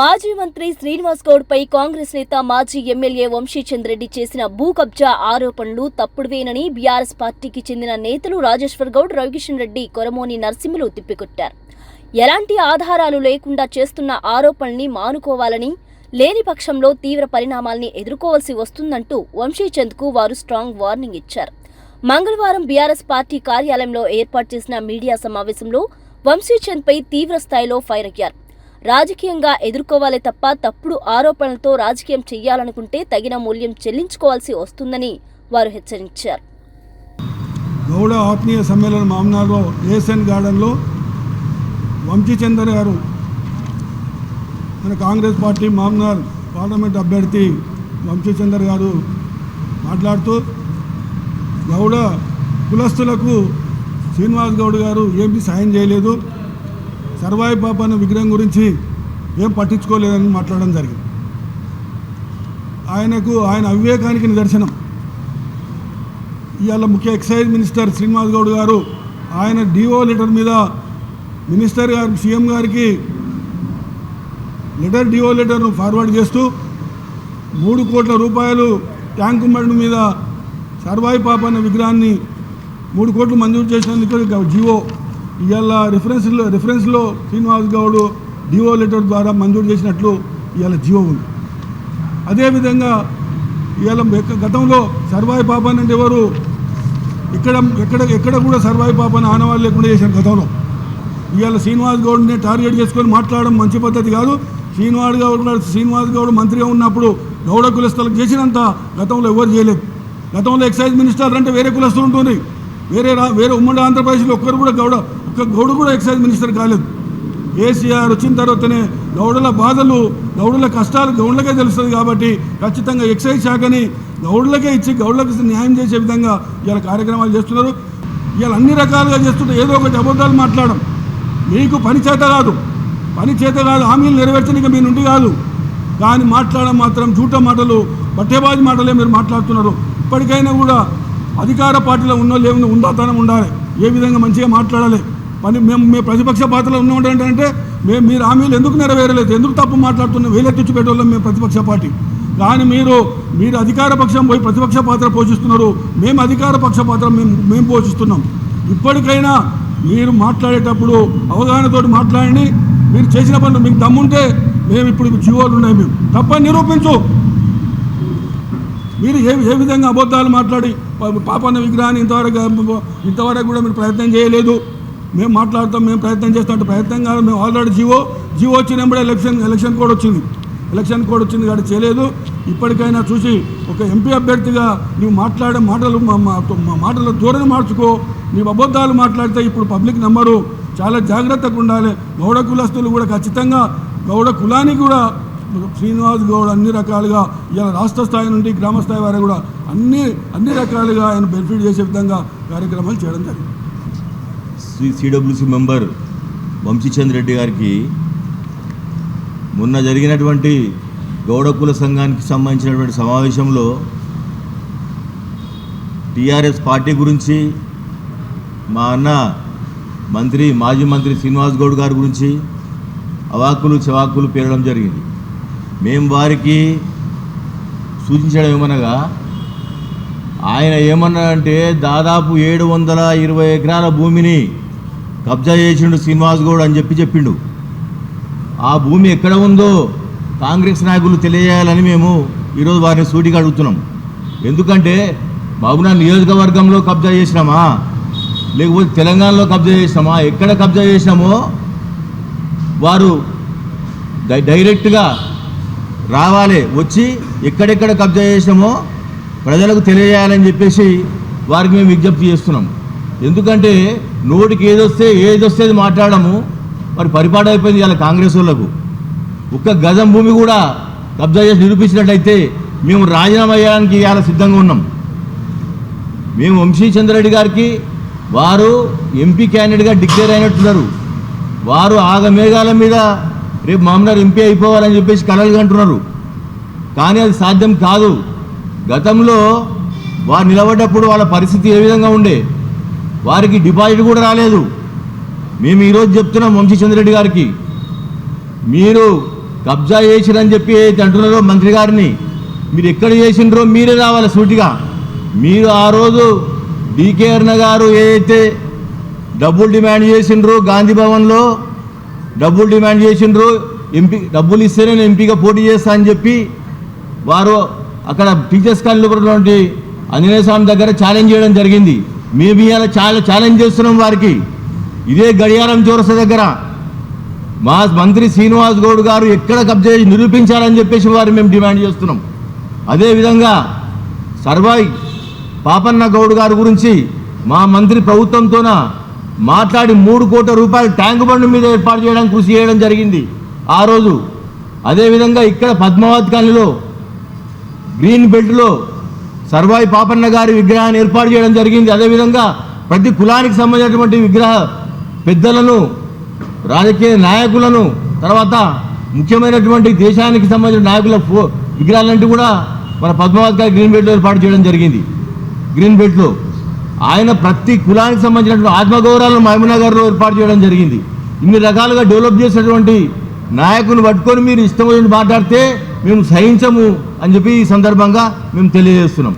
మాజీ మంత్రి శ్రీనివాస్ గౌడ్ పై కాంగ్రెస్ నేత మాజీ ఎమ్మెల్యే వంశీచంద్రెడ్డి చేసిన భూ కబ్జా ఆరోపణలు తప్పుడువేనని బీఆర్ఎస్ పార్టీకి చెందిన నేతలు రాజేశ్వర్ గౌడ్ రవికిషన్ రెడ్డి కొరమోని నరసింహులు తిప్పికొట్టారు. ఎలాంటి ఆధారాలు లేకుండా చేస్తున్న ఆరోపణల్ని మానుకోవాలని లేని పక్షంలో తీవ్ర పరిణామాల్ని ఎదుర్కోవాల్సి వస్తుందంటూ వంశీచంద్కు వారు స్ట్రాంగ్ వార్నింగ్ ఇచ్చారు. మంగళవారం బీఆర్ఎస్ పార్టీ కార్యాలయంలో ఏర్పాటు చేసిన మీడియా సమావేశంలో వంశీచంద్పై తీవ్ర స్థాయిలో ఫైర్ అయ్యారు. రాజకీయంగా ఎదుర్కోవాలే తప్ప తప్పుడు ఆరోపణలతో రాజకీయం చేయాలనుకుంటే తగిన మూల్యం చెల్లించుకోవాల్సి వస్తుందని వారు హెచ్చరించారు. గౌడ ఆత్మీయ సమ్మేళన మామనార్లో ఏఎస్ఎన్ గార్డెన్లో వంశీచందర్ గారు మన కాంగ్రెస్ పార్టీ మామనార్ పార్లమెంట్ అభ్యర్థి వంశీచందర్ గారు మాట్లాడుతూ గౌడ కులస్తులకు శ్రీనివాస్ గౌడ్ గారు ఏమీ సాయం చేయలేదు. సర్వాయి పాపన్న విగ్రహం గురించి ఏం పట్టించుకోలేదని మాట్లాడడం జరిగింది. ఆయనకు ఆయన అవివేకానికి నిదర్శనం. ఇవాళ ముఖ్య ఎక్సైజ్ మినిస్టర్ శ్రీనివాస్ గౌడ్ గారు ఆయన డిఓ లెటర్ మీద మినిస్టర్ గారు సీఎం గారికి లెటర్ డిఓ లెటర్ను ఫార్వర్డ్ చేస్తూ మూడు కోట్ల రూపాయలు ట్యాంకు బండ్ మీద సర్వాయి పాపన్న విగ్రహాన్ని మూడు కోట్లు మంజూరు చేసినందుకు జీవో ఇవాళ రిఫరెన్స్లో రిఫరెన్స్లో శ్రీనివాస్ గౌడ్ డిఓ లెటర్ ద్వారా మంజూరు చేసినట్లు ఇవాళ జియో ఉంది. అదేవిధంగా ఇవాళ గతంలో సర్వాయి పాపన్ అంటే ఎవరు? ఇక్కడ ఎక్కడ ఎక్కడ కూడా సర్వాయి పాపన్ ఆనవాళ్ళు లేకుండా చేశారు గతంలో. ఇవాళ శ్రీనివాస్ గౌడ్ని టార్గెట్ చేసుకొని మాట్లాడడం మంచి పద్ధతి కాదు. శ్రీనివాస్ గౌడ్ శ్రీనివాస్ గౌడ్ మంత్రిగా ఉన్నప్పుడు గౌడ కులస్తులకు చేసినంత గతంలో ఎవరు చేయలేదు. గతంలో ఎక్సైజ్ మినిస్టర్ అంటే వేరే కులస్తులు ఉంటుంది వేరే వేరే ఉమ్మడి ఆంధ్రప్రదేశ్లో ఒక్కరు కూడా గౌడ ఒక్క గౌడు కూడా ఎక్సైజ్ మినిస్టర్ కాలేదు. కేసీఆర్ వచ్చిన తర్వాతనే గౌడుల బాధలు గౌడుల కష్టాలు గౌడులకే తెలుస్తుంది కాబట్టి ఖచ్చితంగా ఎక్సైజ్ శాఖని గౌడులకే ఇచ్చి గౌడులకు న్యాయం చేసే విధంగా ఇవాళ కార్యక్రమాలు చేస్తున్నారు. ఇవాళ అన్ని రకాలుగా చేస్తుంటే ఏదో ఒకటి అబద్ధాలు మాట్లాడడం. మీకు పని చేత కాదు. పని చేత కాదు హామీలు నెరవేర్చడానికి మీ నుండి కాదు. కానీ మాట్లాడడం మాత్రం జూట మాటలు బట్టేబాజీ మాటలే మీరు మాట్లాడుతున్నారు. ఇప్పటికైనా కూడా అధికార పార్టీలో ఉన్న లేవు ఉందాతనం ఉండాలి. ఏ విధంగా మంచిగా మాట్లాడాలి? పని మేము మేము ప్రతిపక్ష పార్టీలో ఉన్నాం అంటే మేము మీరు హామీలు ఎందుకు నెరవేరలేదు? ఎందుకు తప్పు మాట్లాడుతున్నాం వేలెత్తిచ్చి పెట్టేవాళ్ళం మేము ప్రతిపక్ష పార్టీ. కానీ మీరు మీరు అధికార పక్షం పోయి ప్రతిపక్ష పాత్ర పోషిస్తున్నారు. మేము అధికార పక్ష పాత్ర మేము మేము పోషిస్తున్నాం. ఇప్పటికైనా మీరు మాట్లాడేటప్పుడు అవగాహనతో మాట్లాడండి. మీరు చేసిన పనులు మీకు దమ్ముంటే మేము ఇప్పుడు జీవోలు ఉన్నాయి మేము. తప్పని నిరూపించు. మీరు ఏ ఏ విధంగా అబద్ధాలు మాట్లాడి పాపన్న విగ్రహాన్ని ఇంతవరకు ఇంతవరకు కూడా మీరు ప్రయత్నం చేయలేదు. మేము మాట్లాడతాం మేము ప్రయత్నం చేస్తాం ప్రయత్నం కాదు మేము ఆల్రెడీ జీవో జీవో వచ్చినప్పుడే ఎలక్షన్ ఎలక్షన్ కోడ్ వచ్చింది. ఎలక్షన్ కోడ్ వచ్చింది కాబట్టి చేయలేదు. ఇప్పటికైనా చూసి ఒక ఎంపీ అభ్యర్థిగా నువ్వు మాట్లాడే మాటలు మా మా- మాటల ధోరణి మార్చుకో. నీవు అబద్ధాలు మాట్లాడితే ఇప్పుడు పబ్లిక్ నెంబరు చాలా జాగ్రత్తగా ఉండాలి. గౌడ కులస్తులు కూడా ఖచ్చితంగా గౌడ కులానికి కూడా శ్రీనివాస్ గౌడ్ అన్ని రకాలుగా ఇలా రాష్ట్ర స్థాయి నుండి గ్రామ స్థాయి వరకు కూడా అన్ని అన్ని రకాలుగా ఆయన బెనిఫిట్ చేసే విధంగా కార్యక్రమాలు చేయడం జరిగింది. సిడబ్ల్యూసి మెంబర్ వంశీచంద్ర రెడ్డి గారికి మొన్న జరిగినటువంటి గౌడకుల సంఘానికి సంబంధించినటువంటి సమావేశంలో టీఆర్ఎస్ పార్టీ గురించి మా అన్న మంత్రి మాజీ మంత్రి శ్రీనివాస్ గౌడ్ గారి గురించి అవాకులు చవాకులు పేరడం జరిగింది. మేము వారికి సూచించడం ఏమనగా ఆయన ఏమన్నాడంటే దాదాపు ఏడు వందల ఇరవై ఎకరాల భూమిని కబ్జా చేసిండు శ్రీనివాస్ గౌడ్ అని చెప్పి చెప్పిండు. ఆ భూమి ఎక్కడ ఉందో కాంగ్రెస్ నాయకులు తెలియజేయాలని మేము ఈరోజు వారిని సూటిగా అడుగుతున్నాం. ఎందుకంటే బాబునా నియోజకవర్గంలో కబ్జా చేసినామా? లేకపోతే తెలంగాణలో కబ్జా చేసినామా? ఎక్కడ కబ్జా చేసినామో వారు డై- డైరెక్ట్గా రావాలి వచ్చి ఎక్కడెక్కడ కబ్జా చేసినామో ప్రజలకు తెలియజేయాలని చెప్పేసి వారికి మేము విజ్ఞప్తి చేస్తున్నాం. ఎందుకంటే నోటికి ఏదొస్తే ఏదొస్తే అది మాట్లాడము. మరి పరిపాటు అయిపోయింది ఇలా కాంగ్రెస్ వాళ్ళకు. ఒక్క గజం భూమి కూడా కబ్జా చేసి నిరూపించినట్టయితే మేము రాజీనామా చేయడానికి ఇవాళ సిద్ధంగా ఉన్నాం. మేము వంశీ చంద్రరెడ్డి గారికి వారు ఎంపీ క్యాండిడేట్గా డిక్లేర్ అయినట్టున్నారు. వారు ఆగమేఘాల మీద రేపు మామూలు ఎంపీ అయిపోవాలని చెప్పేసి కలలుగా అంటున్నారు కానీ అది సాధ్యం కాదు. గతంలో వారు నిలబడ్డప్పుడు వాళ్ళ పరిస్థితి ఏ విధంగా ఉండే? వారికి డిపాజిట్ కూడా రాలేదు. మేము ఈరోజు చెప్తున్నాం వంశీచంద్రెడ్డి గారికి. మీరు కబ్జా చేసిరని చెప్పి ఏదైతే అంటున్నారో మంత్రి గారిని మీరు ఎక్కడ చేసిండ్రో మీరే రావాలి సూటిగా. మీరు ఆ రోజు డీకే అరుణ గారు ఏదైతే డబ్బులు డిమాండ్ చేసిండ్రు గాంధీ భవన్లో డబ్బులు డిమాండ్ చేసిండ్రు ఎంపీ డబ్బులు ఇస్తేనే నేను ఎంపీగా పోటీ చేస్తా అని చెప్పి వారు అక్కడ టీచర్స్ కాలనీలో ఉన్నటువంటి ఆంజనేయ స్వామి దగ్గర ఛాలెంజ్ చేయడం జరిగింది. మేము ఇవాళ చాలా ఛాలెంజ్ చేస్తున్నాం వారికి. ఇదే గడియారం చౌరస్తా దగ్గర. మా మంత్రి శ్రీనివాస్ గౌడ్ గారు ఎక్కడ కబ్జా నిరూపించాలని చెప్పేసి వారు మేము డిమాండ్ చేస్తున్నాం. అదేవిధంగా సర్వాయి పాపన్న గౌడ్ గారి గురించి మా మంత్రి ప్రభుత్వంతోన మాట్లాడి మూడు కోట్ల రూపాయలు ట్యాంక్ బండ్ మీద ఏర్పాటు చేయడానికి కృషి చేయడం జరిగింది. ఆ రోజు అదేవిధంగా ఇక్కడ పద్మావత్ కాలనీలో గ్రీన్ బెల్ట్లో సర్వాయి పాపన్న గారి విగ్రహాన్ని ఏర్పాటు చేయడం జరిగింది. అదేవిధంగా ప్రతి కులానికి సంబంధించినటువంటి విగ్రహ పెద్దలను రాజకీయ నాయకులను తర్వాత ముఖ్యమైనటువంటి దేశానికి సంబంధించిన నాయకుల ఫో విగ్రహాలంటే కూడా మన పద్మావతి గారి గ్రీన్ బెల్ట్లో ఏర్పాటు చేయడం జరిగింది. గ్రీన్ బెల్ట్లో ఆయన ప్రతి కులానికి సంబంధించినటువంటి ఆత్మగౌరవాలను మహమూనగర్లో ఏర్పాటు చేయడం జరిగింది. ఇన్ని రకాలుగా డెవలప్ చేసినటువంటి నాయకుని పట్టుకొని మీరు ఇష్టం మాట్లాడితే మేము సహించము. అని చెప్పి ఈ సందర్భంగా మేము తెలియజేస్తున్నాం.